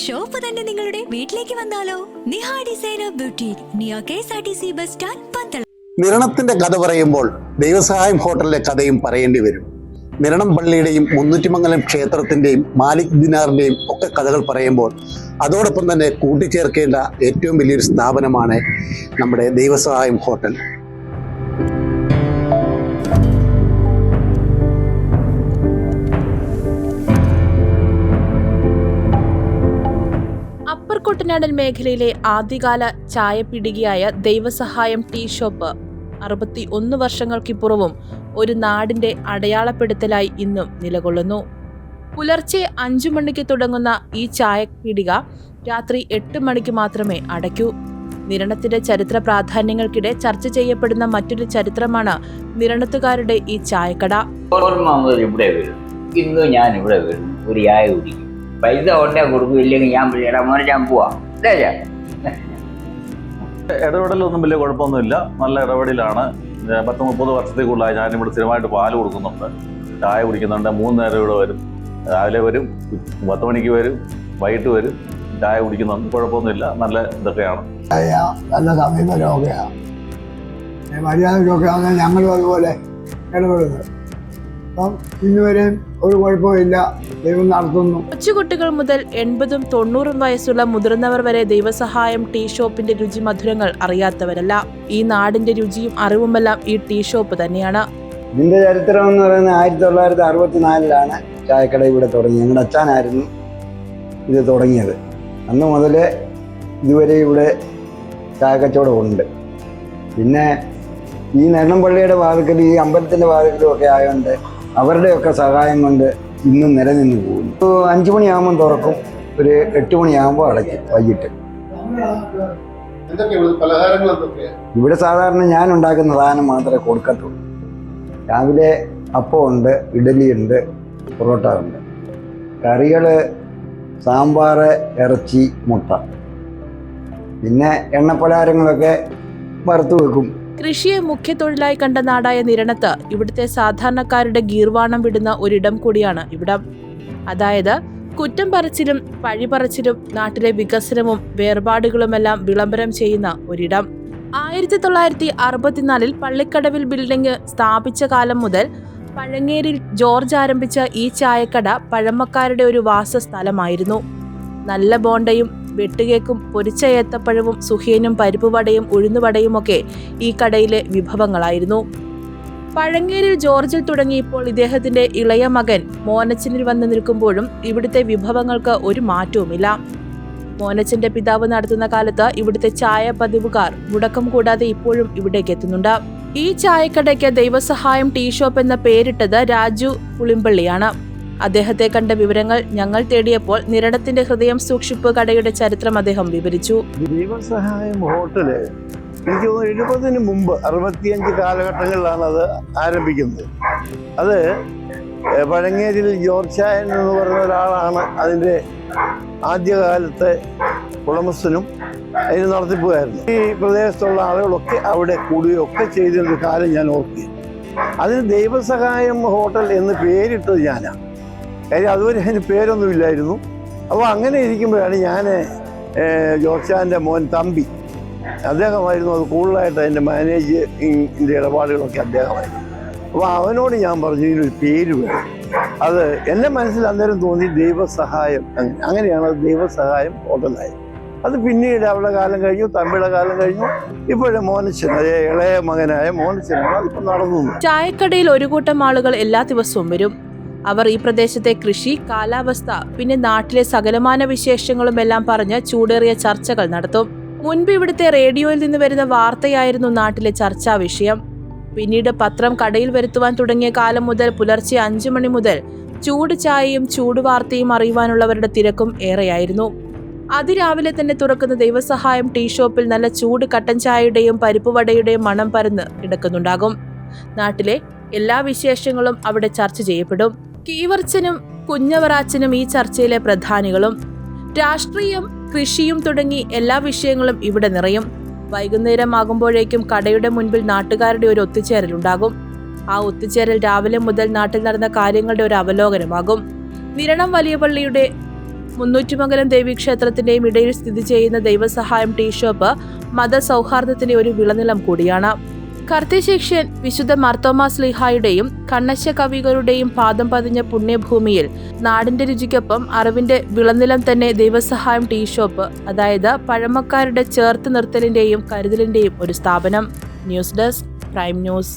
Shop തന്നെ നിങ്ങളുടെ വീട്ടിലേക്ക് വന്നാലോ? Niha designer boutique Niya K S R T C bus stand Pandalam. നിരണത്തിന്റെ കഥ പറയുമ്പോൾ ദൈവസഹായം ഹോട്ടലിലെ കഥയും പറയേണ്ടി വരും. നിരണം പള്ളിയുടെയും മുന്നൂറ്റിമംഗലം ക്ഷേത്രത്തിന്റെയും മാലിക് ദിനാറിന്റെയും ഒക്കെ കഥകൾ പറയുമ്പോൾ അതോടൊപ്പം തന്നെ കൂട്ടിച്ചേർക്കേണ്ട ഏറ്റവും വലിയൊരു സ്ഥാപനമാണ് നമ്മുടെ ദൈവസഹായം ഹോട്ടൽ. കുട്ടനാടൻ മേഖലയിലെ ആദ്യകാല ചായപ്പിടികയായ ദൈവസഹായം ടീ ഷോപ്പ് അറുപത്തി ഒന്ന് വർഷങ്ങൾക്കിപ്പുറവും ഒരു നാടിന്റെ അടയാളപ്പെടുത്തലായി ഇന്നും നിലകൊള്ളുന്നു. പുലർച്ചെ അഞ്ചു മണിക്ക് തുടങ്ങുന്ന ഈ ചായപ്പിടിക രാത്രി എട്ട് മണിക്ക് മാത്രമേ അടയ്ക്കൂ. നിരണത്തിന്റെ ചരിത്ര പ്രാധാന്യങ്ങൾക്കിടെ ചർച്ച ചെയ്യപ്പെടുന്ന മറ്റൊരു ചരിത്രമാണ് നിരണത്തുകാരുടെ ഈ ചായക്കട. ഇന്ന് ഞാൻ ഇവിടെ വരും. ഒരു ചായ കുടിക്കും. പൈസ കൊണ്ടേ കൊടുക്കും ഇല്ലെങ്കിൽ ഞാൻ പിള്ളേടെ മോനെ ഞാൻ പോവാം? ഇടപെടലൊന്നും വലിയ കുഴപ്പമൊന്നുമില്ല. നല്ല ഇടപെടലാണ്. പത്ത് മുപ്പത് വർഷത്തിൽ കൂടുതലായി ഞാനിവിടെ സ്ഥിരമായിട്ട് പാൽ കൊടുക്കുന്നുണ്ട്. ചായ കുടിക്കുന്നുണ്ട്. മൂന്ന് നേരം ഇവിടെ വരും. രാവിലെ വരും പത്ത് മണിക്ക് വരും വൈകിട്ട് വരും ചായ കുടിക്കുന്നുണ്ട്. കുഴപ്പമൊന്നുമില്ല. നല്ല ഇതൊക്കെയാണ്. നല്ല സമീപനമൊക്കെയാണ് മര്യാദയ്ക്കൊക്കെയാണ് ഞങ്ങളും അതുപോലെ ഇടപെടുന്നത്. അപ്പം ഇന്നുവരെയും ഒരു കുഴപ്പമില്ല ദൈവം നടത്തുന്നു. കൊച്ചുകുട്ടികൾ മുതൽ എൺപതും തൊണ്ണൂറും വയസ്സുള്ള മുതിർന്നവർ വരെ ദൈവസഹായം ടീ ഷോപ്പിന്റെ രുചി മധുരങ്ങൾ അറിയാത്തവരല്ല. ഈ നാടിന്റെ രുചിയും അറിവുമെല്ലാം ഈ ടീ ഷോപ്പ് തന്നെയാണ്. നിന്റെ ചരിത്രം എന്ന് പറയുന്നത് ആയിരത്തി തൊള്ളായിരത്തി അറുപത്തിനാലിലാണ് ചായക്കട ഇവിടെ തുടങ്ങി. ഞങ്ങളുടെ അച്ഛനായിരുന്നു ഇത് തുടങ്ങിയത്. അന്ന് മുതൽ ഇതുവരെ ഇവിടെ ചായക്കച്ചവടം ഉണ്ട്. പിന്നെ ഈ നെണ്ണംപള്ളിയുടെ വാതിക്കൽ ഈ അമ്പലത്തിന്റെ വാതിക്കലും ഒക്കെ ആയതുകൊണ്ട് അവരുടെയൊക്കെ സഹായം കൊണ്ട് ഇന്നും നിലനിന്ന് പോകുന്നു. ഇപ്പോൾ അഞ്ച് മണിയാകുമ്പം തുറക്കും. ഒരു എട്ട് മണിയാകുമ്പോൾ അടയ്ക്കും വൈകിട്ട്. ഇവിടെ സാധാരണ ഞാൻ ഉണ്ടാക്കുന്ന സാധനം മാത്രമേ കൊടുക്കത്തുള്ളൂ. രാവിലെ അപ്പമുണ്ട് ഉണ്ട് പൊറോട്ട ഉണ്ട്. കറികൾ സാമ്പാർ ഇറച്ചി മുട്ട. പിന്നെ എണ്ണപ്പലഹാരങ്ങളൊക്കെ വറുത്ത് വെക്കും. കൃഷിയെ മുഖ്യ തൊഴിലായി കണ്ട നാടായ നിരണത്ത് ഇവിടുത്തെ സാധാരണക്കാരുടെ ഗീർവാണം വിടുന്ന ഒരിടം കൂടിയാണ് ഇവിടം. അതായത് കുറ്റം പറച്ചിലും പഴിപറച്ചിലും നാട്ടിലെ വികസനവും വേർപാടുകളുമെല്ലാം വിളംബരം ചെയ്യുന്ന ഒരിടം. ആയിരത്തി തൊള്ളായിരത്തി അറുപത്തിനാലിൽ പള്ളിക്കടവിൽ ബിൽഡിംഗ് സ്ഥാപിച്ച കാലം മുതൽ പഴങ്ങേരിൽ ജോർജ് ആരംഭിച്ച ഈ ചായക്കട പഴമക്കാരുടെ ഒരു വാസസ്ഥലമായിരുന്നു. നല്ല ബോണ്ടയും വെട്ടുകേക്കും പൊരിച്ച ഏത്തപ്പഴവും സുഹേനും പരിപ്പുവടയും ഉഴുന്നുവടയുമൊക്കെ ഈ കടയിലെ വിഭവങ്ങളായിരുന്നു. പഴങ്ങേരിൽ ജോർജിൽ തുടങ്ങിയപ്പോൾ ഇദ്ദേഹത്തിന്റെ ഇളയ മകൻ മോനച്ചനിൽ വന്നു നിൽക്കുമ്പോഴും ഇവിടുത്തെ വിഭവങ്ങൾക്ക് ഒരു മാറ്റവുമില്ല. മോനച്ചന്റെ പിതാവ് നടത്തുന്ന കാലത്ത് ഇവിടുത്തെ ചായ പതിവുകാർ മുടക്കം കൂടാതെ ഇപ്പോഴും ഇവിടേക്ക് എത്തുന്നുണ്ട്. ഈ ചായക്കടയ്ക്ക് ദൈവസഹായം ടീ ഷോപ്പ് എന്ന പേരിട്ടത് രാജു പുളിമ്പള്ളിയാണ്. അദ്ദേഹത്തെ കണ്ട വിവരങ്ങൾ ഞങ്ങൾ തേടിയപ്പോൾ നിരടത്തിന്റെ ഹൃദയം സൂക്ഷിപ്പ് കടയുടെ ചരിത്രം അദ്ദേഹം വിവരിച്ചു. ഹോട്ടൽ എനിക്ക് എഴുപതിന് മുമ്പ് അറുപത്തിയഞ്ച് കാലഘട്ടങ്ങളിലാണ് അത് ആരംഭിക്കുന്നത്. അത് പഴങ്ങേരിയിൽ ജോർജായൻ എന്ന് പറയുന്ന ഒരാളാണ് അതിന്റെ ആദ്യകാലത്തെ ഉടമസ്ഥനും അതിന് നടത്തിപ്പോയായിരുന്നു ഈ പ്രദേശത്തുള്ള ആളുകളൊക്കെ അവിടെ കൂടുകയൊക്കെ ചെയ്തിരുന്ന കാലം ഞാൻ ഓർക്കുകയും അതിന് ദൈവസഹായം ഹോട്ടൽ എന്ന് പേരിട്ടത് ഞാനാണ്. കാര്യം അതുവരെ അതിന് പേരൊന്നുമില്ലായിരുന്നു അപ്പോൾ അങ്ങനെ ഇരിക്കുമ്പോഴാണ് ഞാൻ ജോർജാന്റെ മോൻ തമ്പി. അദ്ദേഹമായിരുന്നു അത് കൂടുതലായിട്ട് അതിന്റെ മാനേജിന്റെ ഇടപാടുകളൊക്കെ അദ്ദേഹമായിരുന്നു. അപ്പോൾ അവനോട് ഞാൻ പറഞ്ഞു ഇതിനൊരു പേര് വേണം. അത് എന്റെ മനസ്സിൽ അന്നേരം തോന്നി ദൈവസഹായം. അങ്ങനെ അങ്ങനെയാണ് അത് ദൈവസഹായം ഹോട്ടലായത്. അത് പിന്നീട് അവളുടെ കാലം കഴിഞ്ഞു തമ്പിയുടെ കാലം കഴിഞ്ഞു. ഇപ്പോഴും മോനച്ചൻ ഇളയ മകനായ മോനച്ചനാണ് അതിപ്പോൾ നടന്നു. ചായക്കടയിൽ ഒരു കൂട്ടം ആളുകൾ എല്ലാ ദിവസവും വരും. അവർ ഈ പ്രദേശത്തെ കൃഷി കാലാവസ്ഥ പിന്നെ നാട്ടിലെ സകലമാന വിശേഷങ്ങളും എല്ലാം പറഞ്ഞ് ചൂടേറിയ ചർച്ചകൾ നടത്തും. മുൻപ് ഇവിടുത്തെ റേഡിയോയിൽ നിന്ന് വരുന്ന വാർത്തയായിരുന്നു നാട്ടിലെ ചർച്ചാ വിഷയം. പിന്നീട് പത്രം കടയിൽ വരുത്തുവാൻ തുടങ്ങിയ കാലം മുതൽ പുലർച്ചെ അഞ്ചു മണി മുതൽ ചൂട് ചായയും ചൂട് വാർത്തയും അറിയുവാനുള്ളവരുടെ തിരക്കും ഏറെയായിരുന്നു. അതിരാവിലെ തന്നെ തുറക്കുന്ന ദൈവസഹായം ടീ ഷോപ്പിൽ നല്ല ചൂട് കട്ടൻ ചായയുടെയും പരിപ്പുവടയുടെയും മണം പരന്ന് കിടക്കുന്നുണ്ടാകും. നാട്ടിലെ എല്ലാ വിശേഷങ്ങളും അവിടെ ചർച്ച ചെയ്യപ്പെടും. കീവർച്ചനും കുഞ്ഞവറാച്ചനും ഈ ചർച്ചയിലെ പ്രധാനികളും രാഷ്ട്രീയം കൃഷിയും തുടങ്ങി എല്ലാ വിഷയങ്ങളും ഇവിടെ നിറയും. വൈകുന്നേരം ആകുമ്പോഴേക്കും കടയുടെ മുൻപിൽ നാട്ടുകാരുടെ ഒരു ഒത്തുചേരലുണ്ടാകും ആ ഒത്തുചേരൽ രാവിലെ മുതൽ നാട്ടിൽ നടന്ന കാര്യങ്ങളുടെ ഒരു അവലോകനമാകും. നിരണം വലിയ പള്ളിയുടെ മുന്നൂറ്റിമംഗലം ദേവീക്ഷേത്രത്തിന്റെയും ഇടയിൽ സ്ഥിതി ചെയ്യുന്ന ദൈവസഹായം ടീ ഷോപ്പ് മതസൗഹാർദ്ദത്തിന്റെ ഒരു വിളനിലം കൂടിയാണ്. കർത്തിശിക്ഷ്യൻ വിശുദ്ധ മർത്തോമാ സ്ലിഹായുടെയും കണ്ണശ കവികളുടെയും പാദം പതിഞ്ഞ പുണ്യഭൂമിയിൽ നാടിന്റെ രുചിക്കൊപ്പം അറിവിന്റെ വിളനിലം തന്നെ ദൈവസഹായം ടീ ഷോപ്പ് അതായത് പഴമക്കാരുടെ ചേർത്ത് നിർത്തലിന്റെയും കരുതലിന്റെയും ഒരു സ്ഥാപനം. News desk prime news.